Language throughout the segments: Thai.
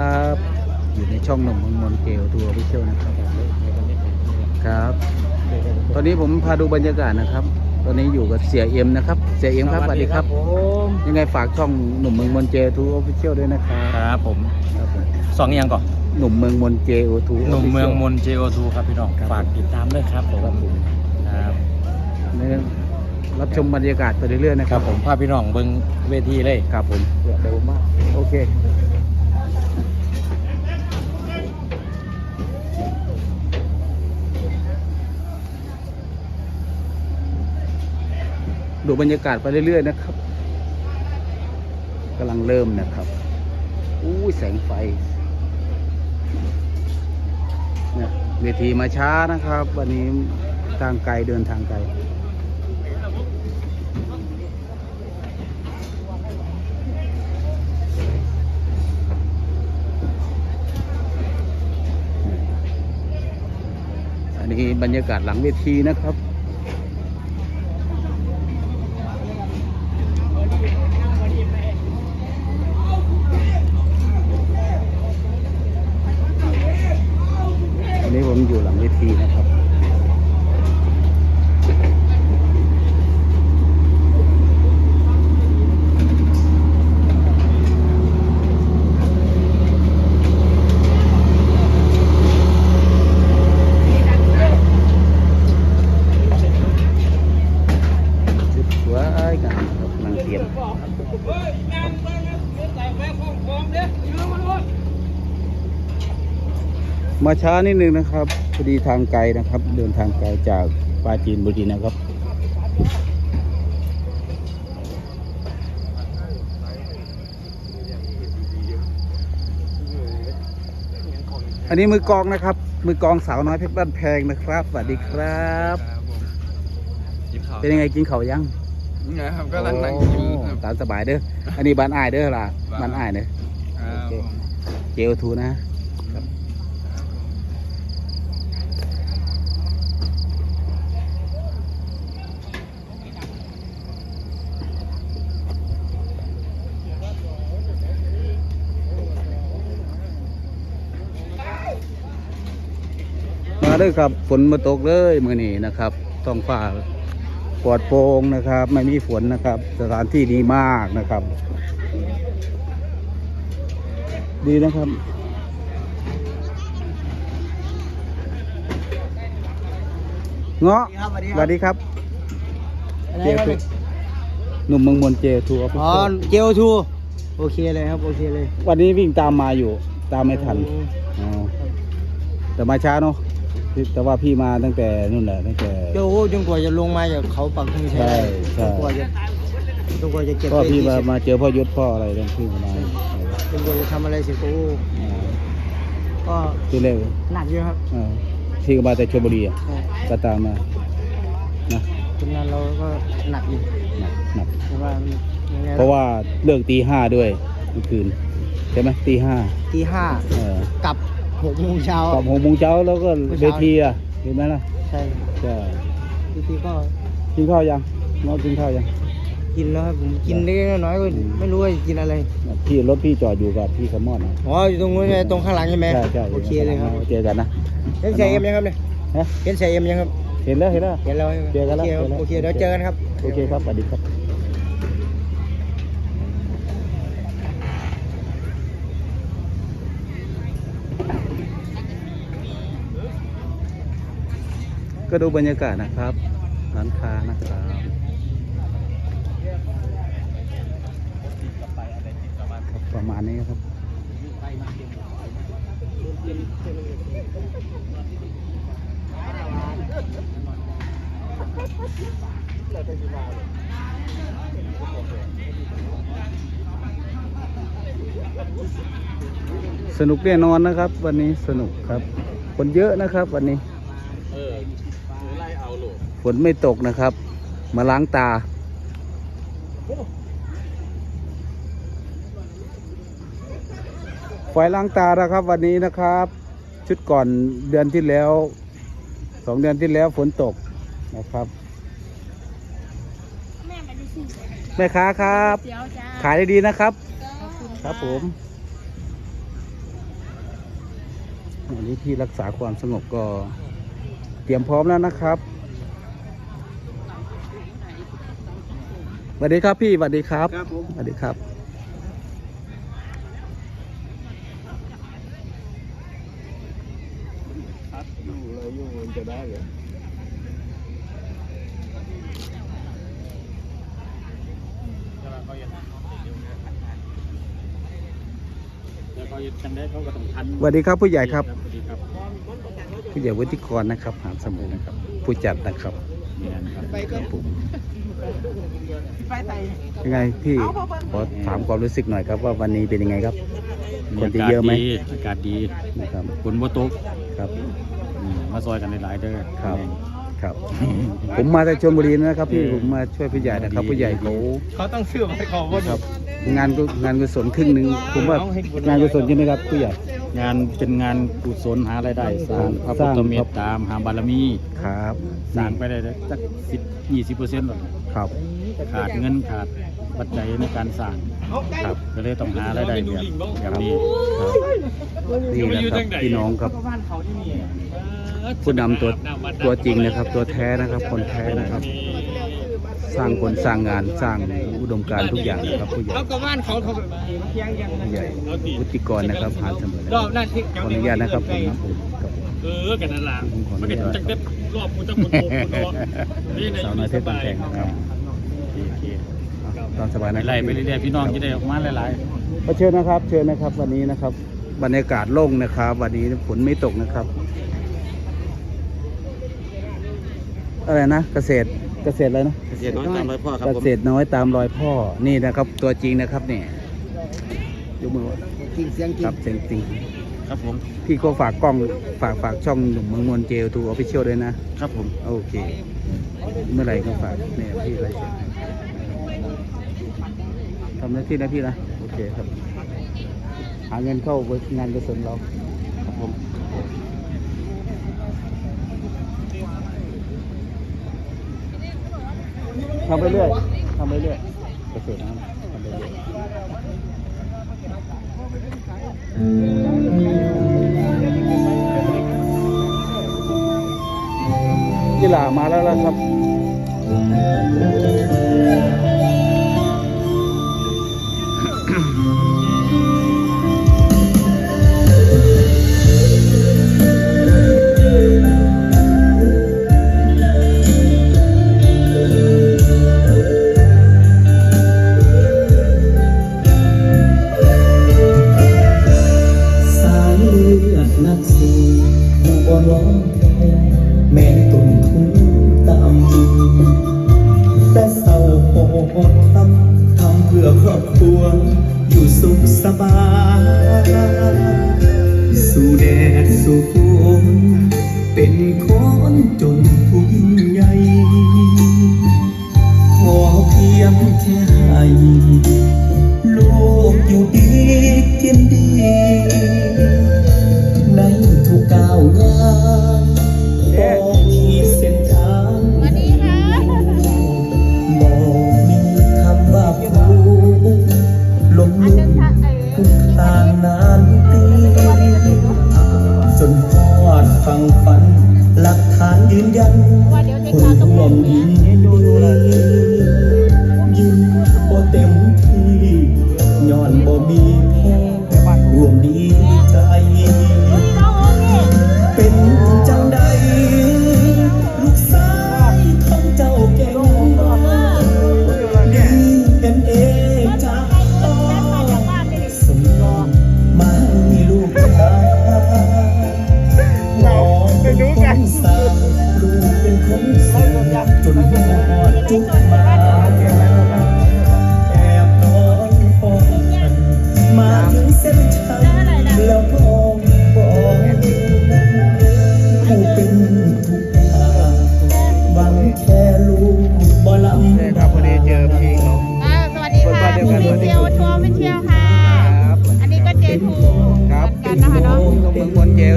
ครับ อยู่ในช่องหนุ่มเมืองมนเกลทัวร์พิเชียวนะครับครับ ตอนนี้ผมพาดูบรรยากาศนะครับ ตอนนี้อยู่กับเสียเอ็มนะครับ เสียเอ็มครับสวัสดีครับผมยังไงฝากช่องหนุ่มเมืองมนเจทัวร์พิเชียวด้วยนะครับครับผมครับผมสองอย่างก่อนหนุ่มเมืองมนเจทัวร์หนุ่มเมืองมน JO2 ครับพี่น้องครับฝากติดตามด้วยครับผมครับผมครับเนี่ยรับชมบรรยากาศไปเรื่อยๆนะคครัรับบผมพาพี่น้องเบิ่งเวทีเลยครับผมเดี๋ยวมากโอเค ดูบรรยากาศไปเรื่อยๆนะครับกำลังเริ่มนะครับอู้ยแสงไฟเนี่ยเวทีมาช้านะครับ วันนี้ทางไกลเดินทางไกลอันนี้บรรยากาศหลังเวทีนะครับ อันนี้ผมอยู่หลังเวทีนะครับ ชุดสวยงามครับกำลังเตรียม มาช้านิดนึงนะครับพอดีทางไกลนะครับ เดินทางไกลจากปราจีนบุรีนะครับอันนี้มือกลองนะครับ มือกลองสาวน้อยเพชรบ้านแพงนะครับ สวัสดีครับเป็นยังไงกินเขาวยังนะครับก็นั่งนั่งกินโอ้ตามสบายเด้อ อันนี้บ้านอายเด้อล่ะบ้านอายเด้อ ครับโอเคผมเจลทูนะ เด้อครับ ฝนมาตกเลยมื้อนี้นะครับท้องฟ้าปลอดโปร่งนะครับ ไม่มีฝนนะครับ สถานที่ดีมากนะครับ ดีนะครับเงาะสวัสดีครับ เจทูหนุ่มเมืองมนเจทูออฟฟิอ๋อเชียล JO2 โอเคเลยครับ โอเคเลย วันนี้วิ่งตามมาอยู่ ตามไม่ทันอ๋อแต่มาช้าเนาะ แต่ว่าพี่มาตั้งแต่นู่นแหละตั้งแต่ โอ้โหจนกว่าจะลงมาจากเขาปักธงชัยใช่ใช่ จนกว่าจะจนกว่าจะเก็บก็พี่เวมาทีเสร็จมาเจอพ่อยศพ่ออะไรนั่นพี่มา จนกว่าจะทำอะไรเสร็จโอ้โหอ่าก็ที่แรกหนักเยอะครับอ่าพี่ก็มาแต่ชลบุรีอะใช่ก็ตามมานะทีมงานเราก็หนักอยู่หนักหนักแต่ว่ายังไงเพราะว่าเลิกตีห้าด้วยเมื่อคืนใช่ไหมตีห้าตีห้าเออกลับ หกโมงเช้ากลับหกโมงเช้าแล้วก็เมื่อเวเช้าทีอะเห็นไหมล่ะใช่ใช่ทีทีก็กินข้าวยังน้องกินข้าวยังกินแล้วครับผมกินเล็กๆน้อยๆก็อืมไม่รู้ว่าจะกินอะไรพี่รถพี่จอดอยู่กับพี่สมอนนะอ๋ออยู่ตรงนู้นใช่ไหมตรงข้างหลังใช่ไหมใช่ใช่โอเคเลยครับเจอกันนะเห็นเสียเอ็มยังครับเนี่ยฮะเห็นเสียเอ็มยังครับ เห็นแล้วเห็นแล้วเห็นแล้วใช่ไหมเจอกันแล้วโอเคเจอแล้วโอเคเดี๋ยวเจอกันครับโอเคครับสวัสดีครับ ก็ดูบรรยากาศนะครับร้านค้านะครับประมาณนี้ครับสนุกแน่นอนนะครับ วันนี้สนุกครับ คนเยอะนะครับวันนี้ ฝนไม่ตกนะครับ มาล้างตา ไฟล้างตานะครับวันนี้นะครับ ชุดก่อนเดือนที่แล้วสองเดือนที่แล้วฝนตกนะครับ แม่ไม่ได้ซื้อแม่ค้าครับเดี๋ยวจ้าขายได้ดีนะครับขอบคุณครับผมะวันนี้ที่รักษาความสงบก็เต รียมพร้อมแล้วนะครับสวัสดีครับพี่สวัสดีครับครับผมสวัสดีครับ อยู่เลยอยู่จะได้เหรอแล้วเขาจะกันได้เขาก็ต้องทันสวัสดีครับผู้ใหญ่ครับสวัสดีครับ ผู้ใหญ่วุฒิกรนะครับ หามสมุทรนะครับ ผู้จัดนะครับเนี่ยนะครับครับผมยังไงพี่ขอถามความรู้สึกหน่อยครับว่าวันนี้เป็นยังไงครับ คนจะเยอะไหมอากาศดีนะครับฝนบ่ตกครับอืมมาซอยกันหลายๆเด้อครับ ครับ ผมมาจากชลบุรีนะครับ พี่ผมมาช่วยผู้ใหญ่นะครับ ผู้ใหญ่เขาเขาต้องเชื่อไว้ก่อนว่าครับ งานกุงานกุศลครึ่งหนึ่งผมว่างานกุศลใช่ไหมครับผู้ใหญ่งานเป็นงานกุศลหารายได้สร้างพระสพุทร้างธเมตตามหาบารมีครับสร้างไปได้สักสิบยี่สิบเปอร์เซ็นต์หรอกครับ ขาดเงินขาดปัจจัยในการสร้างครับก็เลยต้องหารายได้แบบแบบนี้นี่นะครับพี่น้องครับผู้นำตัวตัวจริงนะครับ ตัวแท้นะครับคนแท้นะครับ สร้างคนสร้างงานสร้างอุดมการณ์ทุกอย่างนะครับผู้ใหญ่เขาก็บ้านเขาเขาเพียงยังผู้ใหญ่วุฒิกรนะครับหานเสมอนะรอบนั้นที่ขออนุญาตนะครับผมผมครับผมเออกันนั่นล่ะผมขออมันนุก็ญาตจังได้รอบกูจะหมดโตหมดรอบนี่ในสาวน้อยเพชรบางแพงนะครับโอเคตอนสบายนะคไล่รับไปเรื่อยๆพี่น้องจะได้ออกมาหลายก็เชิญนะครับ เชิญนะครับ วันนี้นะครับ บรรยากาศโล่งนะครับ วันนี้ฝนไม่ตกนะครับ อะไรนะเกษตรเกษตรอะไรนะเสียน้อยตามรอยพ่อครับเกผมษตรน้อยตามรอยพ่อนี่นะครับ ตัวจริงนะครับเนี่ยยกมือไหว้จริงเสียงจริคงรับเสียงจริงครับผมพี่ก็ฝากกล้องฝากฝากช่องหนุ่มเมืองมนเจลทูออฟฟิเชียลด้วยนะครับผมโอเค เมื่อไหร่ก็ฝากเนี่ยพี่อะไรเสร็จทำหน้าที่นะพี่นะโอเคครับ หาเงินเข้างานกุศลเราครับผม ทำไปเรื่อยทำไปเรื่อยเกษตรนะทำไปเรื่อยกีฬามาแล้วล่ะครับ อยู่สุขสบายสู่แดดสู่ฝนเป็นคนจน อดฟังฝัน หลักฐานยืนยันว่าเดี๋ยวจะคนกากับร่วมผมยิเนี่ยนดี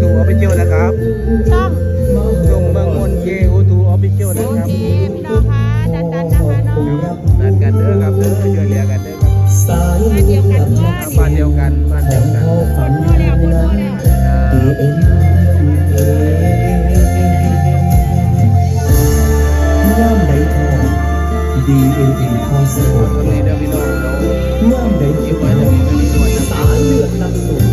ทูออฟฟิเชียลนะครับช่องจงเมืองมนเจโอทูออฟฟิเชียลนะครับเคพี่น้องคะดันดันนะคะเน้องนัดกันเด้อครับเด้อเจอเรียกันเด้อครับงานเดียวกันตัวครับบ้านเดียวกันบ้านเดียวกันคนโทรแล้วคนโทรแล้วครับ DNP ข้อสวัสตรงนี้เด้อพี่น้องเดี๋ยวเมื่อใดเก็บไว้แล้วมีกันอีกส่วนนะคสารับ รเลือดนักสู้